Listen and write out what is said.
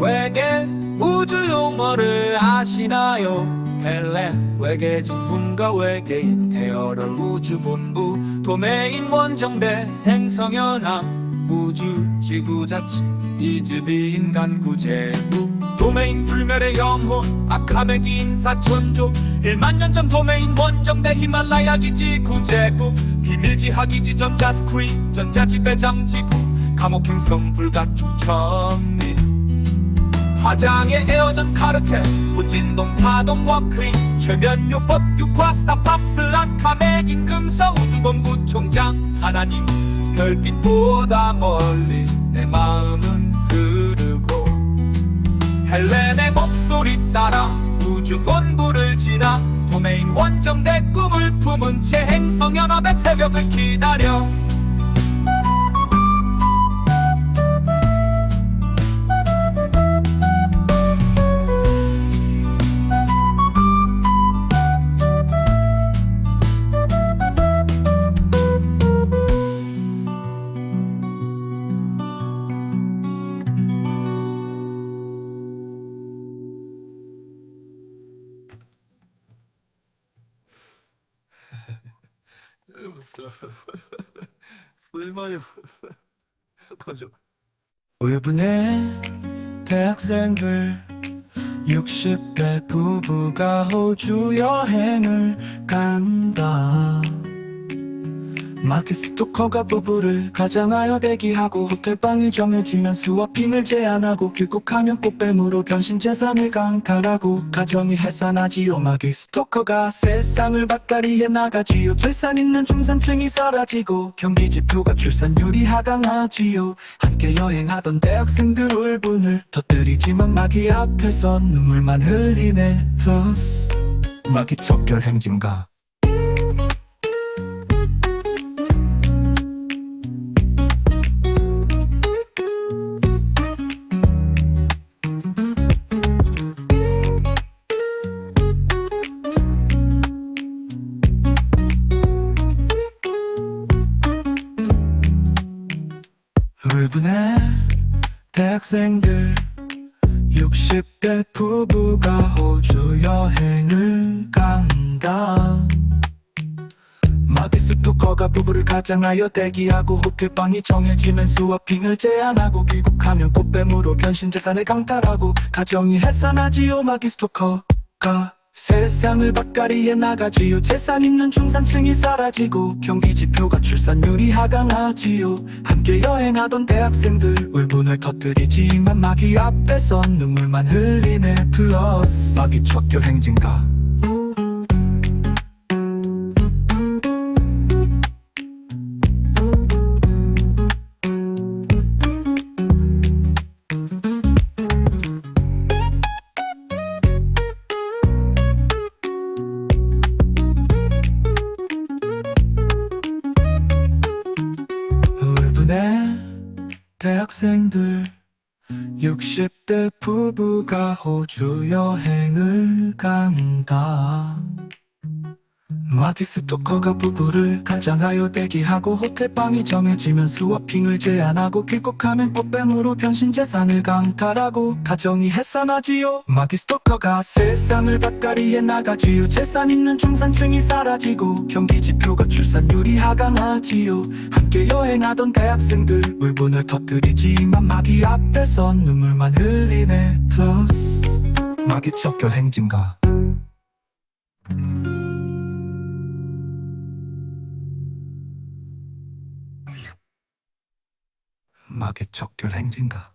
외계 우주 용어를 아시나요? 헬렌 외계 전문가 외계인 헤어럴 우주본부 도메인 원정대 행성연합 우주 지구 자체 이즈비 인간 구제부. 도메인 불멸의 영혼 아카메기 인사 천조. 1만 년 전 도메인 원정대 히말라야 기지 구제구 비밀지하 기지 전자 스크린 전자지배 장 지구. 감옥 행성 불가촉 천리 화장의 에어전 카르텔 부진동 파동 워크인 최면 요법 육화 스타파슬란 카메긴 금서 우주본부 총장 하나님 별빛보다 멀리 내 마음은 흐르고 헬렌의 목소리 따라 우주본부를 지나 도메인 원정대 꿈을 품은 제 행성연합의 새벽을 기다려 울분의 대학생들 60대 부부가 호주 여행을 간다 마크 스토커가 부부를 가장하여 대기하고 호텔방이 정해지면 수업핑을 제한하고 귀국하면 꽃뱀으로 변신 재산을 강탈하고 가정이 해산하지요. 마크 스토커가 세상을 바다리에 나가지요. 재산 있는 중산층이 사라지고 경기 지표가 출산율이 하강하지요. 함께 여행하던 대학생들 울분을 터뜨리지만 마귀 앞에서 눈물만 흘리네. 플러스 마귀 척결 행진가 대학생들 60대 부부가 호주 여행을 간다. 마비스 토커가 부부를 가장하여 대기하고 호텔방이 정해지면 수업핑을 제한하고 귀국하면 꽃뱀으로 변신 재산을 강탈하고 가정이 해산하지요 마기 스토커가 세상을 바깥리에 나가지요. 재산 있는 중산층이 사라지고 경기 지표가 출산율이 하강하지요. 함께 여행하던 대학생들 울분을 터뜨리지만 마귀 앞에선 눈물만 흘리네. 플러스 마귀 척결 행진가 대학생들 60대 부부가 호주 여행을 간다 마기 스토커가 부부를 가장하여 대기하고 호텔방이 정해지면 수업핑을 제한하고 귀국하면 꽃뱀으로 변신 재산을 강탈하고 가정이 해산하지요. 마기 스토커가 세상을 바깥리에 나가지요. 재산 있는 중산층이 사라지고 경기 지표가 출산율이 하강하지요. 함께 여행하던 대학생들 울분을 터뜨리지만 마기 앞에선 눈물만 흘리네. 플러스 마기 척결 행진가 마기 척결 행진가